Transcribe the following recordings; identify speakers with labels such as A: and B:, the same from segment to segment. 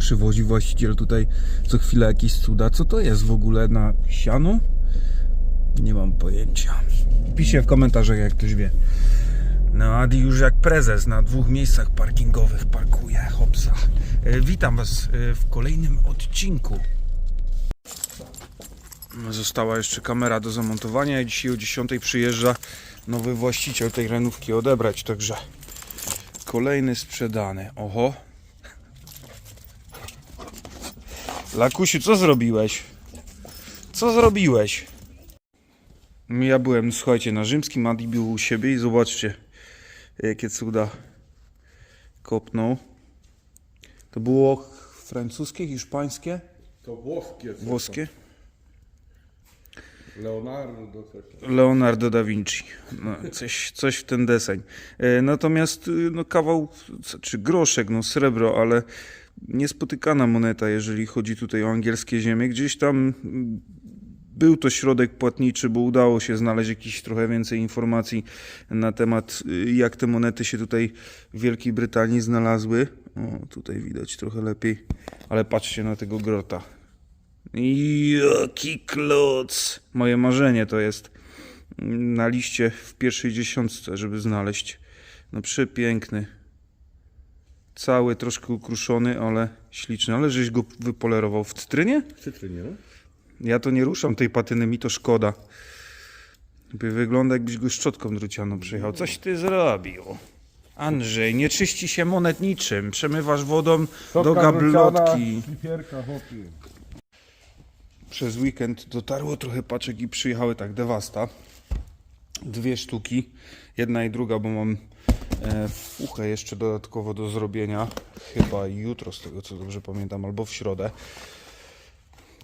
A: Przywozi właściciel tutaj co chwilę jakieś cuda. Co to jest w ogóle na siano? Nie mam pojęcia. Piszcie w komentarzach, jak ktoś wie. No, Adi już jak prezes na dwóch miejscach parkingowych parkuje. Hopsa. E, Witam Was e, w kolejnym odcinku. Została jeszcze kamera do zamontowania i dzisiaj o 10 przyjeżdża nowy właściciel tej renówki odebrać, także kolejny sprzedany. Oho. Lakusiu, co zrobiłeś? Co zrobiłeś? Ja byłem, słuchajcie, na rzymskim, Adi był u siebie i zobaczcie, jakie cuda kopnął. To było francuskie, hiszpańskie,
B: To włoskie.
A: włoskie?
B: Leonardo.
A: Leonardo da Vinci. No, coś, coś w ten deseń. E, Natomiast no, kawał, czy groszek, no srebro, ale niespotykana moneta, jeżeli chodzi tutaj o angielskie ziemie. Gdzieś tam mm, był to środek płatniczy, bo udało się znaleźć jakieś trochę więcej informacji na temat, y, jak te monety się tutaj w Wielkiej Brytanii znalazły. O, tutaj widać trochę lepiej, ale patrzcie na tego grota. Jaki kloc! Moje marzenie to jest na liście w pierwszej dziesiątce, żeby znaleźć. No przepiękny. Cały troszkę ukruszony, ale śliczny. Ale żeś go wypolerował w cytrynie?
B: W cytrynie, no?
A: Ja to nie ruszam tej patyny, mi to szkoda. Wygląda jakbyś go szczotką drucianą przyjechał. Coś ty zrobił. Andrzej, nie czyści się monet niczym. Przemywasz wodą do gablotki.
B: Chłopie.
A: Przez weekend dotarło trochę paczek i przyjechały tak dewasta. Dwie sztuki, jedna i druga, bo mam e, fuchę jeszcze dodatkowo do zrobienia. Chyba jutro, z tego co dobrze pamiętam, albo w środę.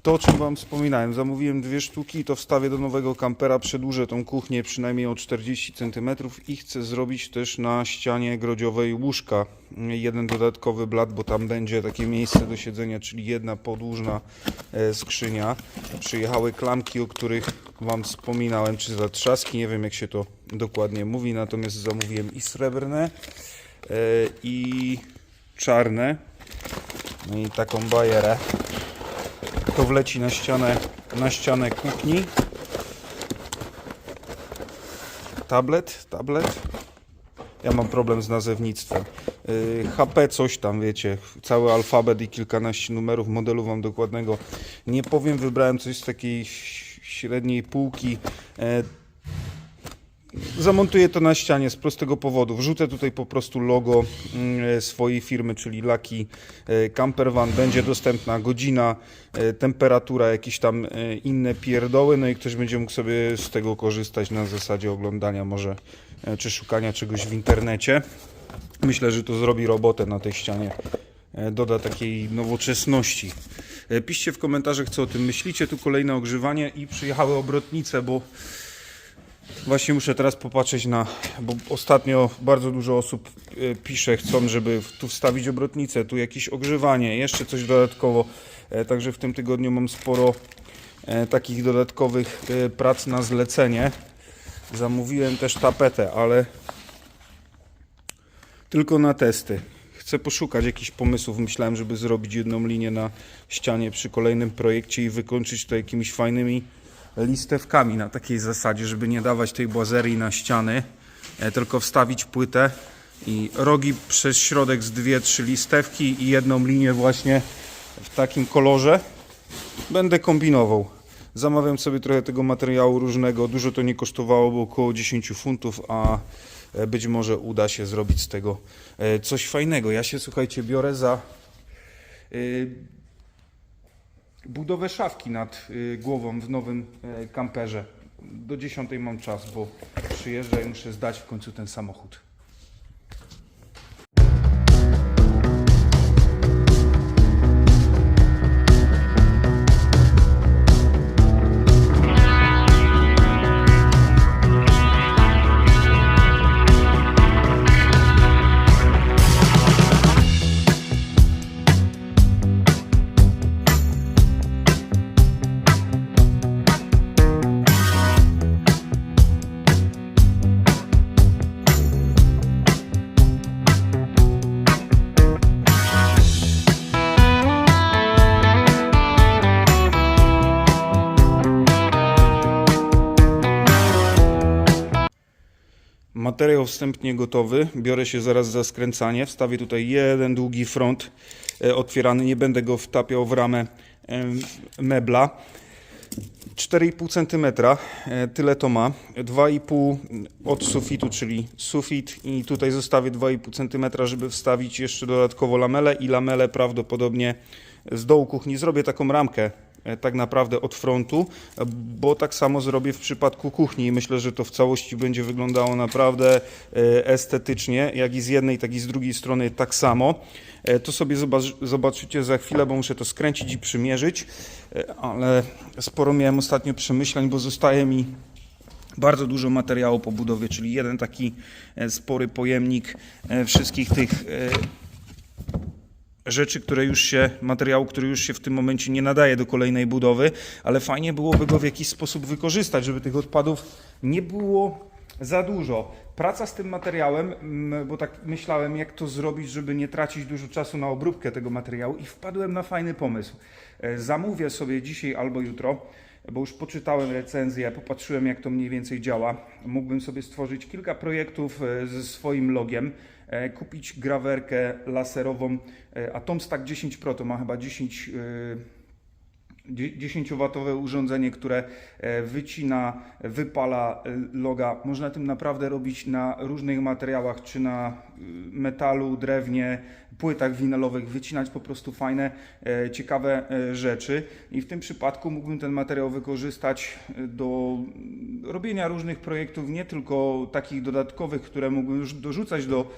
A: To, o czym Wam wspominałem, zamówiłem dwie sztuki to wstawię do nowego kampera, przedłużę tą kuchnię przynajmniej o 40 cm i chcę zrobić też na ścianie grodziowej łóżka. Jeden dodatkowy blat, bo tam będzie takie miejsce do siedzenia, czyli jedna podłużna e, skrzynia. Przyjechały klamki, o których Wam wspominałem, czy zatrzaski, nie wiem jak się to dokładnie mówi, natomiast zamówiłem i srebrne, e, i czarne, no i taką bajerę to wleci na ścianę, na ścianę kuchni. Tablet, tablet. Ja mam problem z nazewnictwem. Yy, HP coś tam, wiecie, cały alfabet i kilkanaście numerów, modelu wam dokładnego nie powiem. Wybrałem coś z takiej średniej półki. E, Zamontuję to na ścianie z prostego powodu. Wrzucę tutaj po prostu logo mm, swojej firmy, czyli Lucky e, Camper Van. Będzie dostępna godzina, e, temperatura, jakieś tam e, inne pierdoły, no i ktoś będzie mógł sobie z tego korzystać na zasadzie oglądania może e, czy szukania czegoś w internecie. Myślę, że to zrobi robotę na tej ścianie. E, Doda takiej nowoczesności. E, Piszcie w komentarzach, co o tym myślicie. Tu kolejne ogrzewanie i przyjechały obrotnice, bo Właśnie muszę teraz popatrzeć na, bo ostatnio bardzo dużo osób e, pisze, chcą, żeby tu wstawić obrotnicę, tu jakieś ogrzewanie, jeszcze coś dodatkowo. E, Także w tym tygodniu mam sporo e, takich dodatkowych prac na zlecenie. Zamówiłem też tapetę, ale tylko na testy. Chcę poszukać jakichś pomysłów. Myślałem, żeby zrobić jedną linię na ścianie przy kolejnym projekcie i wykończyć to jakimiś fajnymi listewkami na takiej zasadzie, żeby nie dawać tej błazerii na ściany, e, tylko wstawić płytę i rogi przez środek z dwie, trzy listewki i jedną linię właśnie w takim kolorze. Będę kombinował. Zamawiam sobie trochę tego materiału różnego. Dużo to nie kosztowało, bo około 10 funtów, a e, być może uda się zrobić z tego e, coś fajnego. Ja się, słuchajcie, biorę za budowę szafki nad y, głową w nowym y, kamperze. Do 10 mam czas, bo przyjeżdżę i muszę zdać w końcu ten samochód. Materiał wstępnie gotowy. Biorę się zaraz za skręcanie. Wstawię tutaj jeden długi front e, otwierany. Nie będę go wtapiał w ramę mebla. 4,5 cm, e, tyle to ma. 2,5 od sufitu, czyli sufit i tutaj zostawię 2,5 cm, żeby wstawić jeszcze dodatkowo lamelę i lamelę prawdopodobnie z dołu kuchni. Zrobię taką ramkę tak naprawdę od frontu, e, bo tak samo zrobię w przypadku kuchni i myślę, że to w całości będzie wyglądało naprawdę e, estetycznie, jak i z jednej, tak i z drugiej strony tak samo. E, To sobie zobacz- zobaczycie za chwilę, bo muszę to skręcić i przymierzyć, E, ale sporo miałem ostatnio przemyśleń, bo zostaje mi bardzo dużo materiału po budowie, czyli jeden taki e, spory pojemnik e, wszystkich tych e, rzeczy, które już się, materiału, który już się w tym momencie nie nadaje do kolejnej budowy, ale fajnie byłoby go w jakiś sposób wykorzystać, żeby tych odpadów nie było za dużo. Praca z tym materiałem, mm, bo tak myślałem, jak to zrobić, żeby nie tracić dużo czasu na obróbkę tego materiału i wpadłem na fajny pomysł. E, Zamówię sobie dzisiaj albo jutro, bo już poczytałem recenzję, popatrzyłem jak to mniej więcej działa. Mógłbym sobie stworzyć kilka projektów e, ze swoim logiem, kupić grawerkę laserową e, Atomstack 10 Pro, to ma chyba 10 e, 10-watowe urządzenie, które e, wycina, wypala e, loga. Można tym naprawdę robić na różnych materiałach, czy na y, metalu, drewnie, płytach winylowych, wycinać po prostu fajne, e, ciekawe rzeczy. I w tym przypadku mógłbym ten materiał wykorzystać do robienia różnych projektów, nie tylko takich dodatkowych, które mógłbym już dorzucać do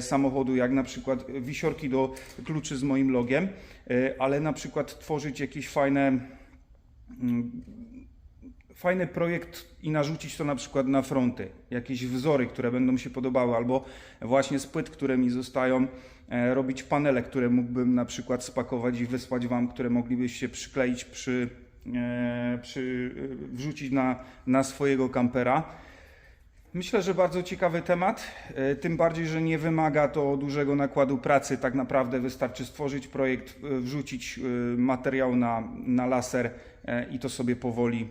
A: samochodu, jak na przykład wisiorki do kluczy z moim logiem, ale na przykład tworzyć jakieś fajne mm, fajny projekt i narzucić to na przykład na fronty, jakieś wzory, które będą się podobały, albo właśnie z płyt, które mi zostają, e, robić panele, które mógłbym na przykład spakować i wysłać Wam, które moglibyście przykleić, przy, e, przy, e, wrzucić na, na swojego kampera. Myślę, że bardzo ciekawy temat, e, tym bardziej, że nie wymaga to dużego nakładu pracy. Tak naprawdę wystarczy stworzyć projekt, e, wrzucić e, materiał na, na laser i to sobie powoli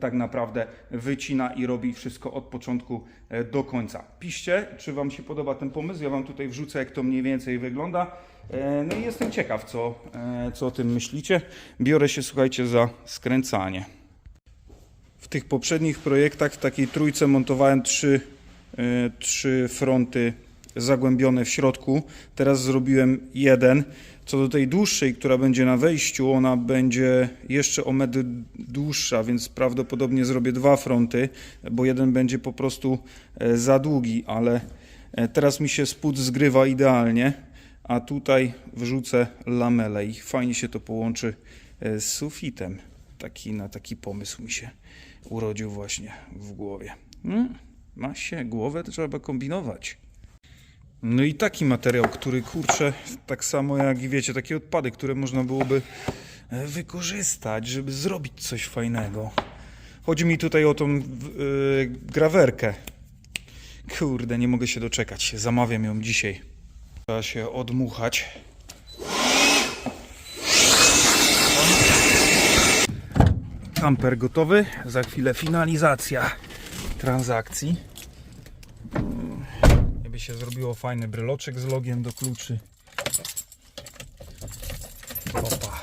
A: tak naprawdę wycina i robi wszystko od początku do końca. Piszcie, czy Wam się podoba ten pomysł. Ja Wam tutaj wrzucę, jak to mniej więcej wygląda. No i jestem ciekaw, co, co o tym myślicie. Biorę się, słuchajcie, za skręcanie. W tych poprzednich projektach w takiej trójce montowałem trzy, e, trzy fronty zagłębione w środku. Teraz zrobiłem jeden. Co do tej dłuższej, która będzie na wejściu, ona będzie jeszcze o metr dłuższa, więc prawdopodobnie zrobię dwa fronty, bo jeden będzie po prostu e, za długi, ale e, teraz mi się spód zgrywa idealnie, a tutaj wrzucę lamelę i fajnie się to połączy z sufitem. Taki, na taki pomysł mi się urodził właśnie w głowie. Hmm, ma się głowę, to trzeba kombinować. No i taki materiał, który kurczę, tak samo jak i wiecie, takie odpady, które można byłoby e, wykorzystać, żeby zrobić coś fajnego. Chodzi mi tutaj o tą yy, grawerkę. Kurde, nie mogę się doczekać. Zamawiam ją dzisiaj. Trzeba się odmuchać. Kamper gotowy. Za chwilę finalizacja transakcji. Jakby się zrobiło fajny bryloczek z logiem do kluczy. Opa.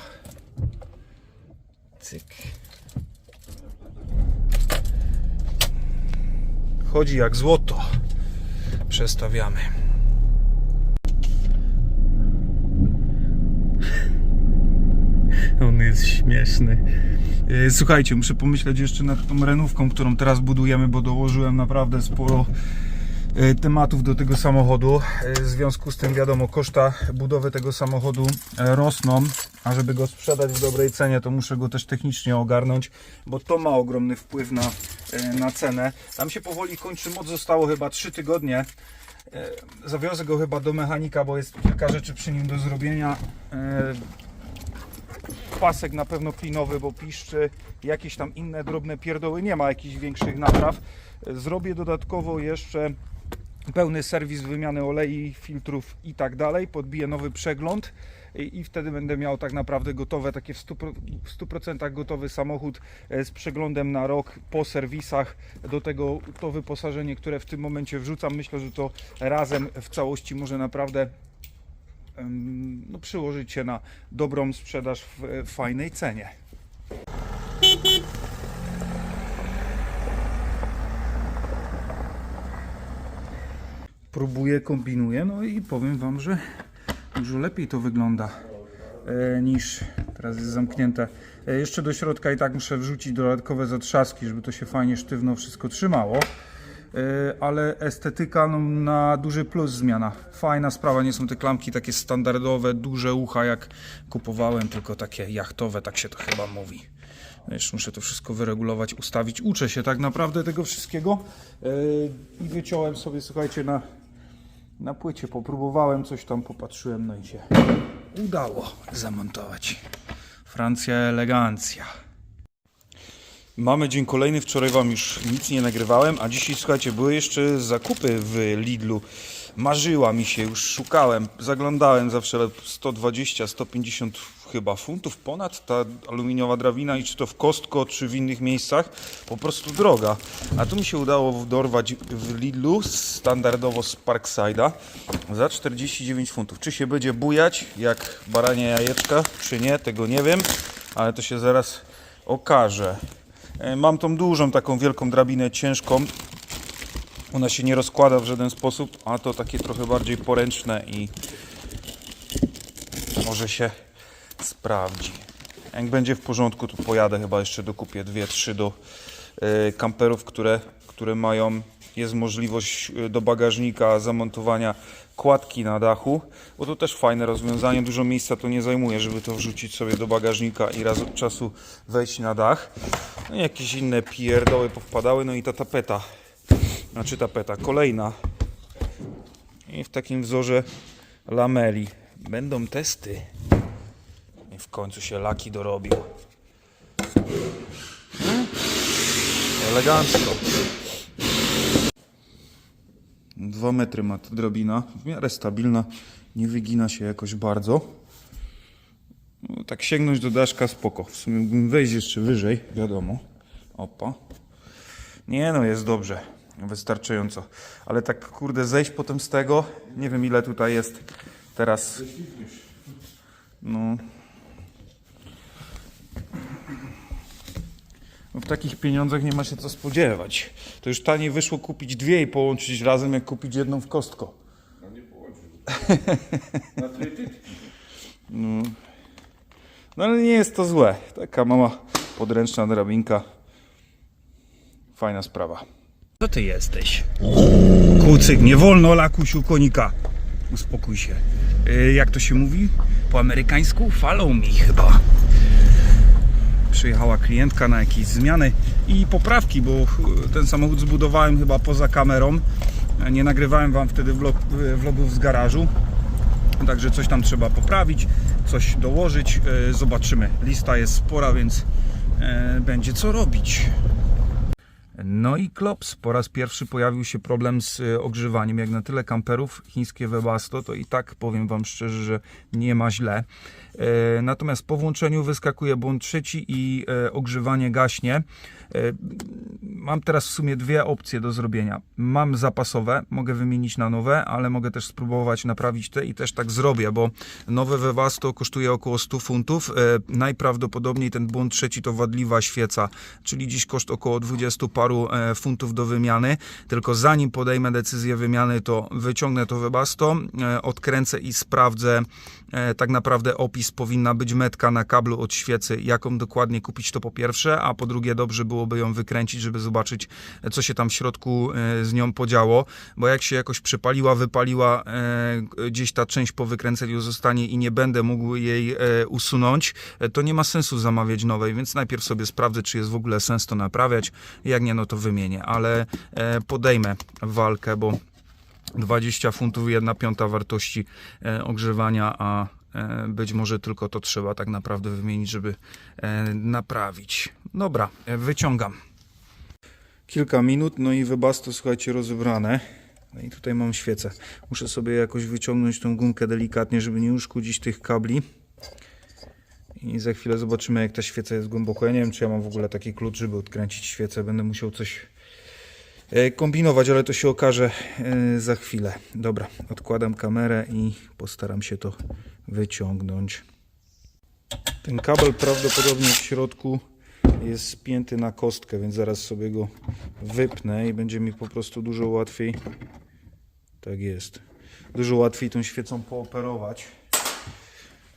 A: Cyk. Chodzi jak złoto. Przestawiamy. On jest śmieszny. E, Słuchajcie, muszę pomyśleć jeszcze nad tą renówką, którą teraz budujemy, bo dołożyłem naprawdę sporo e, tematów do tego samochodu. E, W związku z tym wiadomo, koszta budowy tego samochodu rosną, a żeby go sprzedać w dobrej cenie, to muszę go też technicznie ogarnąć, bo to ma ogromny wpływ na, na cenę. Tam się powoli kończy moc, zostało chyba 3 tygodnie. Zawiozę go chyba do mechanika, bo jest kilka rzeczy przy nim do zrobienia. Pasek na pewno klinowy, bo piszczy, jakieś tam inne drobne pierdoły, nie ma jakichś większych napraw. Zrobię dodatkowo jeszcze pełny serwis wymiany olei, filtrów i tak dalej, podbiję nowy przegląd i, wtedy będę miał tak naprawdę gotowe, takie w 100%, w 100% gotowy samochód e, z przeglądem na rok po serwisach. Do tego to wyposażenie, które w tym momencie wrzucam, myślę, że to razem w całości może naprawdę no, przyłożyć się na dobrą sprzedaż w e, fajnej cenie. Próbuję, kombinuję, no i powiem Wam, że dużo lepiej to wygląda e, niż teraz jest zamknięte. E, jeszcze do środka i tak muszę wrzucić dodatkowe zatrzaski, żeby to się fajnie sztywno wszystko trzymało. E, ale estetyka no, na duży plus zmiana. Fajna sprawa, nie są te klamki takie standardowe, duże ucha jak kupowałem, tylko takie jachtowe, tak się to chyba mówi. Jeszcze muszę to wszystko wyregulować, ustawić. Uczę się tak naprawdę tego wszystkiego E, i wyciąłem sobie, słuchajcie, na, na płycie popróbowałem, coś tam popatrzyłem, no i się udało zamontować. Francja elegancja. Mamy dzień kolejny, wczoraj Wam już nic nie nagrywałem, a dzisiaj słuchajcie, były jeszcze zakupy w Lidlu. Marzyła mi się, już szukałem, zaglądałem zawsze 120, 150 chyba funtów ponad ta aluminiowa drabina i czy to w Costco, czy w innych miejscach, po prostu droga. A tu mi się udało dorwać w Lidlu standardowo z Parkside'a za 49 funtów. Czy się będzie bujać jak baranie jajeczka, czy nie, tego nie wiem, ale to się zaraz okaże. E, Mam tą dużą, taką wielką drabinę ciężką. Ona się nie rozkłada w żaden sposób, a to takie trochę bardziej poręczne i może się sprawdzi. Jak będzie w porządku, to pojadę chyba jeszcze dokupię dwie, trzy do e, kamperów, które, które mają, jest możliwość e, do bagażnika zamontowania kładki na dachu, bo to też fajne rozwiązanie, dużo miejsca to nie zajmuje, żeby to wrzucić sobie do bagażnika i raz od czasu wejść na dach. No i jakieś inne pierdoły powpadały, no i ta tapeta, znaczy tapeta, kolejna i w takim wzorze lameli. Będą testy. I w końcu się laki dorobił. Elegancko. Dwa metry ma ta drabina. W miarę stabilna. Nie wygina się jakoś bardzo. No, tak sięgnąć do daszka spoko. W sumie mógłbym wejść jeszcze wyżej. Wiadomo. Opa. Nie no, jest dobrze. Wystarczająco. Ale tak kurde zejść potem z tego. Nie wiem ile tutaj jest teraz. No. W takich pieniądzach nie ma się co spodziewać. To już taniej wyszło kupić dwie i połączyć razem, jak kupić jedną w kostko.
B: No nie połączył. Na trytytki.
A: No ale nie jest to złe. Taka mała podręczna drabinka. Fajna sprawa. Co ty jesteś? Kucyk, nie wolno lakusiu konika. Uspokój się. Y, jak to się mówi? Po amerykańsku? Follow me chyba. Przyjechała klientka na jakieś zmiany i poprawki, bo ten samochód zbudowałem chyba poza kamerą. Nie nagrywałem wam wtedy vlog, y, vlogów z garażu. Także coś tam trzeba poprawić, coś dołożyć. E, Zobaczymy. Lista jest spora, więc e, będzie co robić. No i klops. Po raz pierwszy pojawił się problem z e, ogrzewaniem. Jak na tyle kamperów chińskie Webasto, to i tak powiem Wam szczerze, że nie ma źle. E, Natomiast po włączeniu wyskakuje błąd trzeci i e, ogrzewanie gaśnie. Mam teraz w sumie dwie opcje do zrobienia. Mam zapasowe, mogę wymienić na nowe, ale mogę też spróbować naprawić te i też tak zrobię, bo nowe Webasto kosztuje około 100 funtów. Najprawdopodobniej ten błąd trzeci to wadliwa świeca, czyli dziś koszt około 20 paru e, funtów do wymiany. Tylko zanim podejmę decyzję wymiany, to wyciągnę to Webasto, e, odkręcę i sprawdzę e, tak naprawdę opis. Powinna być metka na kablu od świecy, jaką dokładnie kupić to po pierwsze, a po drugie dobrze byłoby ją wykręcić, żeby zobaczyć co się tam w środku z nią podziało, bo jak się jakoś przypaliła, wypaliła gdzieś ta część po wykręceniu zostanie i nie będę mógł jej usunąć, to nie ma sensu zamawiać nowej, więc najpierw sobie sprawdzę, czy jest w ogóle sens to naprawiać, jak nie, no to wymienię, ale e, podejmę walkę, bo 20 funtów, 1 piąta wartości e, ogrzewania, a e, być może tylko to trzeba tak naprawdę wymienić, żeby naprawić. Dobra, wyciągam. Kilka minut, no i wybasto, słuchajcie, rozebrane. No i tutaj mam świecę. Muszę sobie jakoś wyciągnąć tą gumkę delikatnie, żeby nie uszkodzić tych kabli. I za chwilę zobaczymy, jak ta świeca jest głęboko. Ja nie wiem, czy ja mam w ogóle taki klucz, żeby odkręcić świecę. Będę musiał coś e, kombinować, ale to się okaże e, za chwilę. Dobra, odkładam kamerę i postaram się to wyciągnąć. Ten kabel prawdopodobnie w środku jest spięty na kostkę, więc zaraz sobie go wypnę i będzie mi po prostu dużo łatwiej. Tak jest. Dużo łatwiej tą świecą pooperować.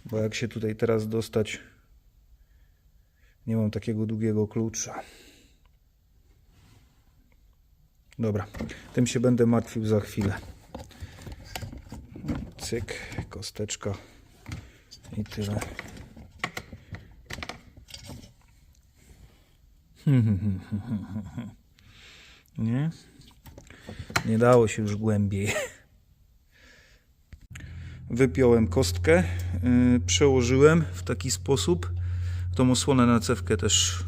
A: Bo jak się tutaj teraz dostać, nie mam takiego długiego klucza. Dobra, tym się będę martwił za chwilę. Cyk, kosteczka i tyle. Nie? Nie dało się już głębiej. Wypiąłem kostkę, yy, przełożyłem w taki sposób. Tą osłonę na cewkę też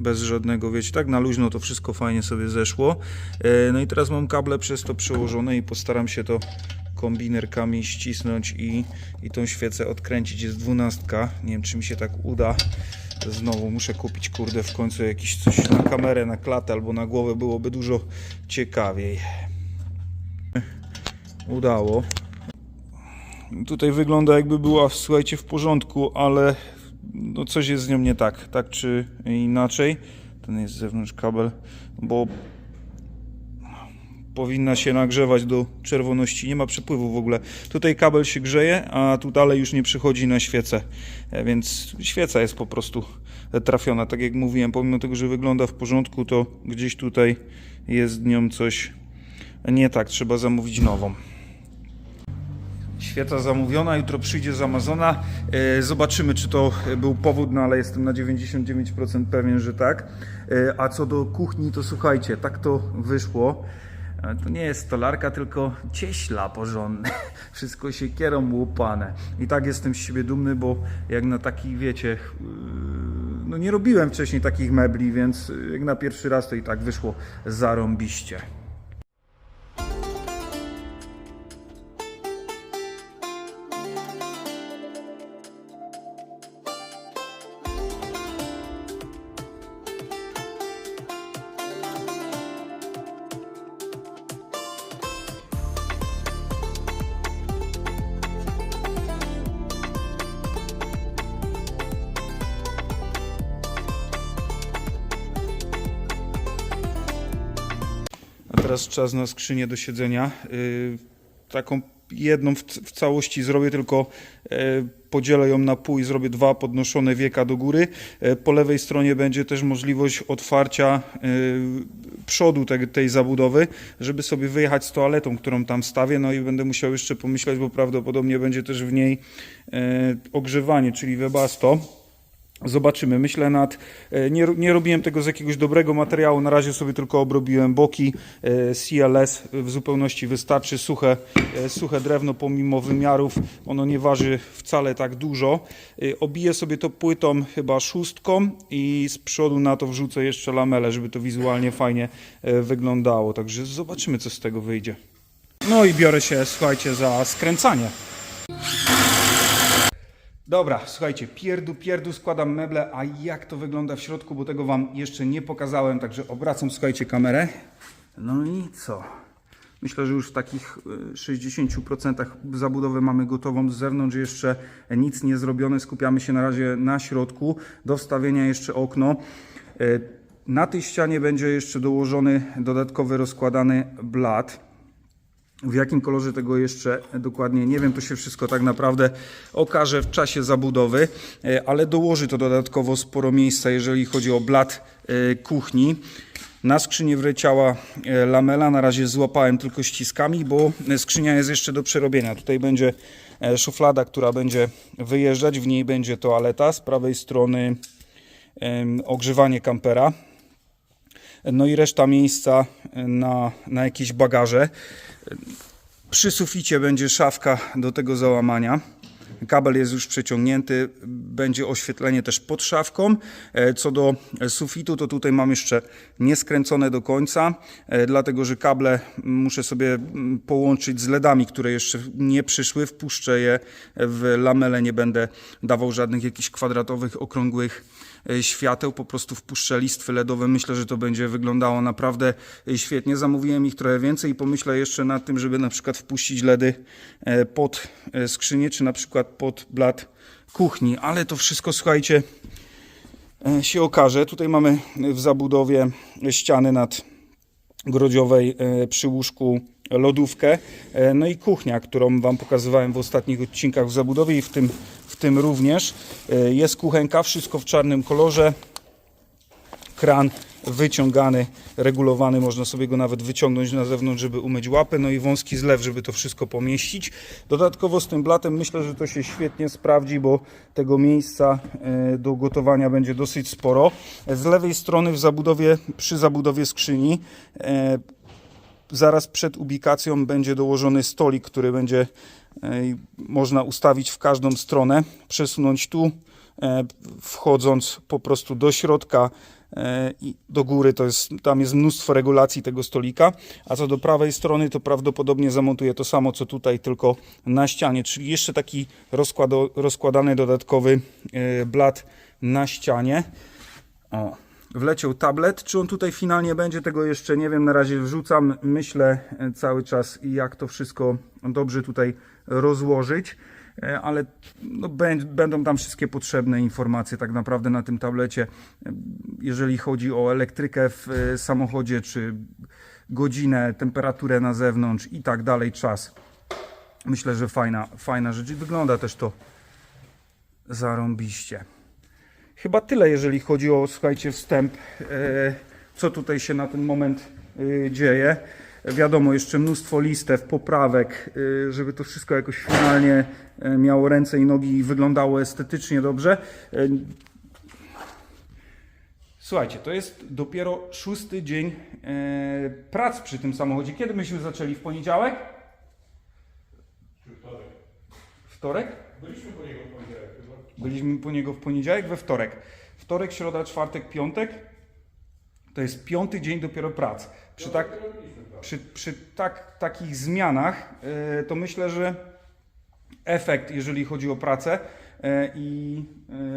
A: bez żadnego, wiecie, tak na luźno to wszystko fajnie sobie zeszło. Yy, no i teraz mam kable przez to przełożone i postaram się to kombinerkami ścisnąć i, i tą świecę odkręcić. Jest dwunastka. Nie wiem, czy mi się tak uda. Znowu muszę kupić, kurde, w końcu jakiś coś na kamerę, na klatę albo na głowę. Byłoby dużo ciekawiej. Udało. Tutaj wygląda jakby była, słuchajcie, w porządku, ale no coś jest z nią nie tak, tak czy inaczej. Ten jest z zewnątrz kabel, bo powinna się nagrzewać do czerwoności. Nie ma przepływu w ogóle. Tutaj kabel się grzeje, a tu dalej już nie przychodzi na świecę. E, Więc świeca jest po prostu trafiona. Tak jak mówiłem, pomimo tego, że wygląda w porządku, to gdzieś tutaj jest z nią coś nie tak. Trzeba zamówić nową. Świeca zamówiona, jutro przyjdzie z Amazona. E, Zobaczymy, czy to był powód, no ale jestem na 99% pewien, że tak. E, A co do kuchni, to słuchajcie, tak to wyszło. E, To nie jest stolarka, tylko cieśla porządne. Wszystko się kierą łupane. I tak jestem z siebie dumny, bo jak na takich, wiecie, no nie robiłem wcześniej takich mebli, więc jak na pierwszy raz to i tak wyszło zarąbiście. Czas na skrzynię do siedzenia. Yy, taką jedną w, całości zrobię, tylko yy, podzielę ją na pół i zrobię dwa podnoszone wieka do góry. Yy, po lewej stronie będzie też możliwość otwarcia yy, przodu te, tej zabudowy, żeby sobie wyjechać z toaletą, którą tam stawię. No i będę musiał jeszcze pomyśleć, bo prawdopodobnie będzie też w niej ogrzewanie, czyli webasto. Zobaczymy. Myślę nad. e, Nie, nie robiłem tego z jakiegoś dobrego materiału. Na razie sobie tylko obrobiłem boki. E, CLS w zupełności wystarczy. Suche, e, suche drewno pomimo wymiarów. Ono nie waży wcale tak dużo. Obiję sobie to płytą chyba szóstką i z przodu na to wrzucę jeszcze lamelę, żeby to wizualnie fajnie wyglądało. Także zobaczymy, co z tego wyjdzie. No i biorę się, słuchajcie, za skręcanie. Dobra, słuchajcie, pierdu, pierdu, składam meble, a jak to wygląda w środku, bo tego Wam jeszcze nie pokazałem, także obracam, słuchajcie, kamerę. No i co? Myślę, że już w takich y, 60% zabudowę mamy gotową z zewnątrz, jeszcze nic nie zrobione, skupiamy się na razie na środku, do wstawienia jeszcze okno. Y, Na tej ścianie będzie jeszcze dołożony dodatkowy rozkładany blat. W jakim kolorze tego jeszcze dokładnie nie wiem, to się wszystko tak naprawdę okaże w czasie zabudowy, e, ale dołoży to dodatkowo sporo miejsca, jeżeli chodzi o blat e, kuchni. Na skrzynię wleciała e, lamela, na razie złapałem tylko ściskami, bo skrzynia jest jeszcze do przerobienia. Tutaj będzie szuflada, która będzie wyjeżdżać, w niej będzie toaleta, z prawej strony ogrzewanie kampera. No i reszta miejsca na, na jakieś bagaże. Przy suficie będzie szafka do tego załamania. kabel jest już przeciągnięty, będzie oświetlenie też pod szafką. E, Co do sufitu, to tutaj mam jeszcze nieskręcone do końca, e, dlatego że kable muszę sobie mm, połączyć z LEDami, które jeszcze nie przyszły. Wpuszczę je w lamelę, nie będę dawał żadnych jakichś kwadratowych, okrągłych świateł, po prostu wpuszczę listwy LEDowe. Myślę, że to będzie wyglądało naprawdę e, świetnie. Zamówiłem ich trochę więcej i pomyślę jeszcze nad tym, żeby na przykład wpuścić LEDy e, pod e, skrzynię, czy na przykład pod blat kuchni, ale to wszystko, słuchajcie, e, się okaże. Tutaj mamy w zabudowie ściany nad grodziowej e, przy łóżku lodówkę, e, no i kuchnia, którą Wam pokazywałem w ostatnich odcinkach w zabudowie i w tym, w tym również. E, Jest kuchenka, wszystko w czarnym kolorze, kran wyciągany, regulowany, można sobie go nawet wyciągnąć na zewnątrz, żeby umyć łapę, no i wąski zlew, żeby to wszystko pomieścić. Dodatkowo z tym blatem myślę, że to się świetnie sprawdzi, bo tego miejsca e, do gotowania będzie dosyć sporo. Z lewej strony w zabudowie, przy zabudowie skrzyni zaraz przed ubikacją będzie dołożony stolik, który będzie e, można ustawić w każdą stronę, przesunąć tu, e, wchodząc po prostu do środka e, i do góry, to jest, tam jest mnóstwo regulacji tego stolika, a co do prawej strony, to prawdopodobnie zamontuję to samo, co tutaj, tylko na ścianie, czyli jeszcze taki rozkłado, rozkładany dodatkowy blat na ścianie. O, wleciał tablet. Czy on tutaj finalnie będzie, tego jeszcze nie wiem. Na razie wrzucam, myślę e, cały czas, jak to wszystko dobrze tutaj rozłożyć. E, Ale no, bę- będą tam wszystkie potrzebne informacje tak naprawdę na tym tablecie. E, Jeżeli chodzi o elektrykę w samochodzie, czy godzinę, temperaturę na zewnątrz i tak dalej, czas. Myślę, że fajna, fajna rzecz i wygląda też to zarąbiście. Chyba tyle, jeżeli chodzi o, słuchajcie, wstęp, e, co tutaj się na ten moment e, dzieje. Wiadomo, jeszcze mnóstwo listew, poprawek, e, żeby to wszystko jakoś finalnie miało ręce i nogi i wyglądało estetycznie dobrze. Słuchajcie, to jest dopiero szósty dzień prac przy tym samochodzie. Kiedy myśmy zaczęli? W poniedziałek?
B: Wtorek.
A: Wtorek?
B: Byliśmy po niego.
A: Byliśmy po niego w poniedziałek, we wtorek. Wtorek, środa, czwartek, piątek. To jest piąty dzień dopiero prac. Przy, tak, przy, przy tak, takich zmianach e, to myślę, że efekt, jeżeli chodzi o pracę e, i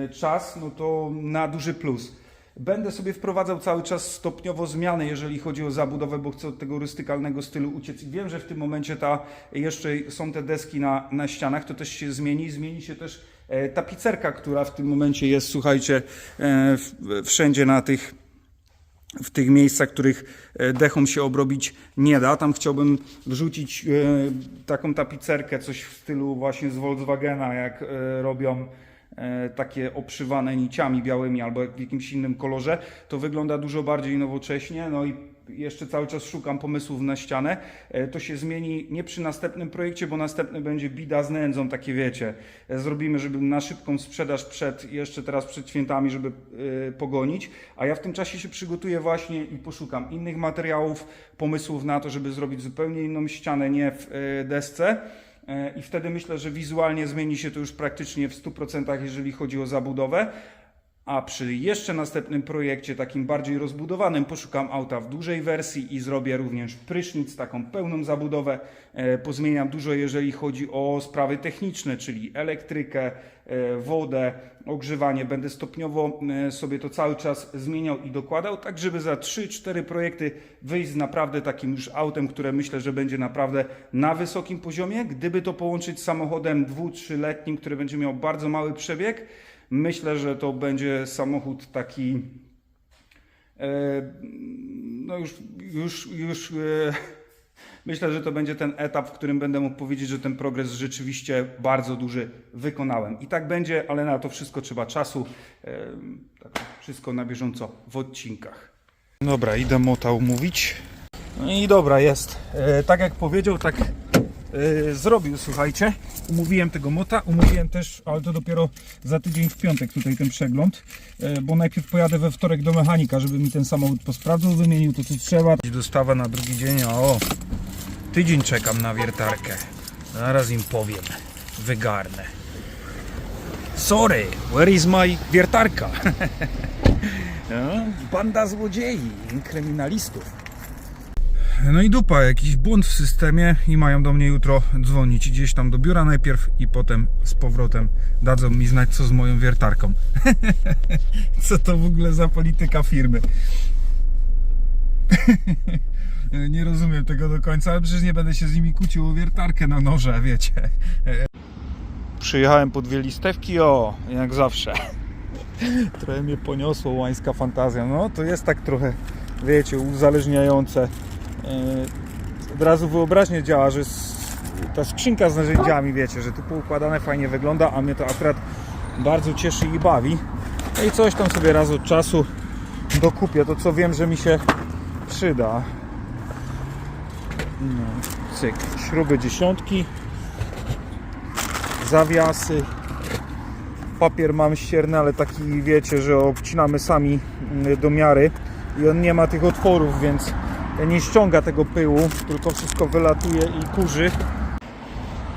A: e, czas, no to na duży plus. Będę sobie wprowadzał cały czas stopniowo zmiany, jeżeli chodzi o zabudowę, bo chcę od tego rustykalnego stylu uciec. I wiem, że w tym momencie ta, jeszcze są te deski na, na ścianach, to też się zmieni. Zmieni się też tapicerka, która w tym momencie jest, słuchajcie, e, wszędzie na tych w tych miejscach, których e, dechą się obrobić nie da. Tam chciałbym wrzucić e, taką tapicerkę, coś w stylu właśnie z Volkswagena, jak e, robią e, takie obszywane niciami białymi albo w jakimś innym kolorze. To wygląda dużo bardziej nowocześnie. No i jeszcze cały czas szukam pomysłów na ścianę. E, To się zmieni nie przy następnym projekcie, bo następny będzie bida z nędzą, takie wiecie. E, Zrobimy, żeby na szybką sprzedaż przed, jeszcze teraz przed świętami, żeby e, pogonić. A ja w tym czasie się przygotuję właśnie i poszukam innych materiałów, pomysłów na to, żeby zrobić zupełnie inną ścianę, nie w desce. I wtedy myślę, że wizualnie zmieni się to już praktycznie w 100%, jeżeli chodzi o zabudowę. A przy jeszcze następnym projekcie, takim bardziej rozbudowanym, poszukam auta w dużej wersji i zrobię również prysznic, taką pełną zabudowę. E, Pozmieniam dużo, jeżeli chodzi o sprawy techniczne, czyli elektrykę, wodę, ogrzewanie. Będę stopniowo e, sobie to cały czas zmieniał i dokładał, tak żeby za 3-4 projekty wyjść z naprawdę takim już autem, które myślę, że będzie naprawdę na wysokim poziomie. Gdyby to połączyć z samochodem 2-3-letnim, który będzie miał bardzo mały przebieg, Myślę, że to będzie samochód taki. E, no już, już, już. Myślę, że to będzie ten etap, w którym będę mógł powiedzieć, że ten progres rzeczywiście bardzo duży wykonałem. I tak będzie, ale na to wszystko trzeba czasu. Tak, wszystko na bieżąco w odcinkach. Dobra, idę mota umówić. No i dobra, jest. E, tak jak powiedział, tak e, zrobił, słuchajcie. Umówiłem tego mota, umówiłem też, ale to dopiero za tydzień w piątek tutaj ten przegląd, e, bo najpierw pojadę we wtorek do mechanika, żeby mi ten samochód posprawdzał, wymienił to co trzeba. Dostawa na drugi dzień, o, tydzień czekam na wiertarkę. Zaraz im powiem, wygarnę. Sorry, where is my wiertarka? No, Banda złodziei, kryminalistów. No i dupa, jakiś błąd w systemie i mają do mnie jutro dzwonić gdzieś tam do biura najpierw i potem z powrotem dadzą mi znać co z moją wiertarką. co to w ogóle za polityka firmy? nie rozumiem tego do końca, ale przecież nie będę się z nimi kłócił o wiertarkę na noże, wiecie. Przyjechałem po dwie listewki, o, jak zawsze. Trochę mnie poniosło łańska fantazja. No to jest tak trochę, wiecie, uzależniające. Yy, Od razu wyobraźnie działa, że ta skrzynka z narzędziami, wiecie, że tu poukładane fajnie wygląda, a mnie to akurat bardzo cieszy i bawi. No i coś tam sobie raz od czasu dokupię, to co wiem, że mi się przyda. No, cyk, śruby dziesiątki, zawiasy, papier mam ścierny, ale taki wiecie, że obcinamy sami mm, do miary i on nie ma tych otworów, więc nie ściąga tego pyłu, tylko wszystko wylatuje i kurzy.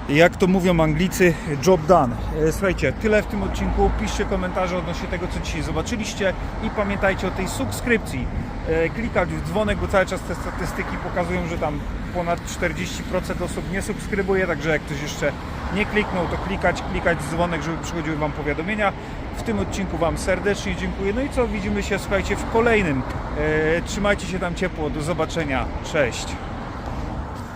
A: Jak to mówią Anglicy, job done. E, Słuchajcie, tyle w tym odcinku. Piszcie komentarze odnośnie tego, co dzisiaj zobaczyliście i pamiętajcie o tej subskrypcji. E, Klikać w dzwonek, bo cały czas te statystyki pokazują, że tam ponad 40% osób nie subskrybuje, także jak ktoś jeszcze nie kliknął, to klikać, klikać w dzwonek, żeby przychodziły Wam powiadomienia. W tym odcinku Wam serdecznie dziękuję. No i co, widzimy się, słuchajcie, w kolejnym. E, Trzymajcie się tam ciepło, do zobaczenia. Cześć.